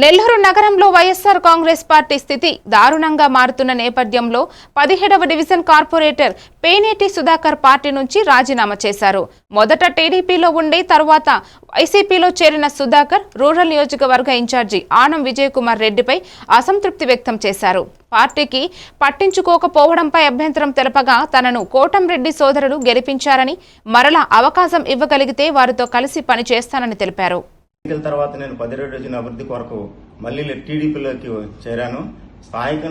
నెల్లూరు నగరంలో వైఎస్సార్ కాంగ్రెస్ పార్టీ స్థితి దారుణంగా మారుతున్న నేపథ్యంలో పదిహేడవ division corporator Peneti Sudhakar party నుంచి రాజీనామా చేశారు. మొదట టీడీపీలో ఉండి తరువాత వైసీపీలో చేరిన సుధాకర్ రూరల్ నియోజకవర్గ ఇన్ఛార్జి ఆనం విజయ్ కుమార్ రెడ్డిపై అసంతృప్తి వ్యక్తం చేశారు. పార్టీకి పట్టించుకోకపోవడంపై అభ్యంతరం తెలపగా తనను కోటంరెడ్డి సోదరులు గెలిపించారని మరలా అవకాశం ఇవ్వగలిగితే వారితో కలిసి పనిచేస్తానని తెలిపారు. ఎన్నికల తర్వాత నేను పదిహేడు రోజున అభివృద్ధి కొరకు మళ్ళీ టీడీపీలోకి చేరాను. స్థానిక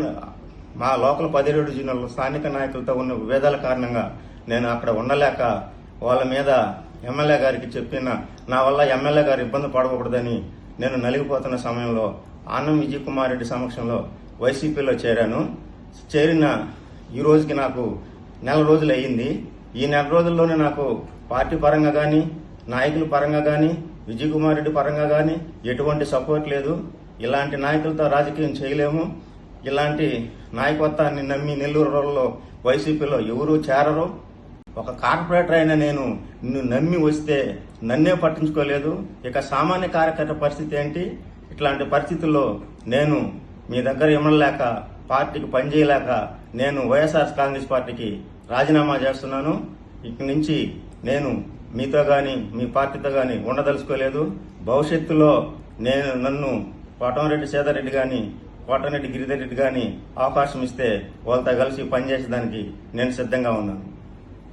మా లోకల్ పదిహేడు డివిజన్లో స్థానిక నాయకులతో ఉన్న విభేదాల కారణంగా నేను అక్కడ ఉండలేక వాళ్ళ మీద ఎమ్మెల్యే గారికి చెప్పిన నా వల్ల ఎమ్మెల్యే గారు ఇబ్బంది పడకూడదని నేను నలిగిపోతున్న సమయంలో ఆనం విజయ్ కుమార్ రెడ్డి సమక్షంలో వైసీపీలో చేరాను. చేరిన ఈ రోజుకి నాకు నెల రోజులు అయ్యింది. ఈ నెల రోజుల్లోనే నాకు పార్టీ పరంగా కానీ నాయకుల పరంగా కానీ విజయ్ కుమార్ రెడ్డి పరంగా కానీ ఎటువంటి సపోర్ట్ లేదు. ఇలాంటి నాయకులతో రాజకీయం చేయలేము. ఇలాంటి నాయకత్వాన్ని నమ్మి నెల్లూరు రోజుల్లో వైసీపీలో ఎవరూ చేరరు. ఒక కార్పొరేటర్ అయిన నేను నిన్ను నమ్మి వస్తే నన్నే పట్టించుకోలేదు. ఇక సామాన్య కార్యకర్త పరిస్థితి ఏంటి? ఇట్లాంటి పరిస్థితుల్లో నేను మీ దగ్గర ఇమ్మలేక పార్టీకి పనిచేయలేక నేను వైఎస్ఆర్ కాంగ్రెస్ పార్టీకి రాజీనామా చేస్తున్నాను. ఇక్కడి నుంచి నేను మీతో కానీ మీ పార్టీతో కానీ ఉండదలుచుకోలేదు. భవిష్యత్తులో నేను నన్ను కోటమరెడ్డి సేదారెడ్డి కానీ కోటరెడ్డి గిరిధర్ రెడ్డి కానీ అవకాశం ఇస్తే వాళ్ళతో కలిసి పనిచేసేదానికి నేను సిద్ధంగా ఉన్నాను.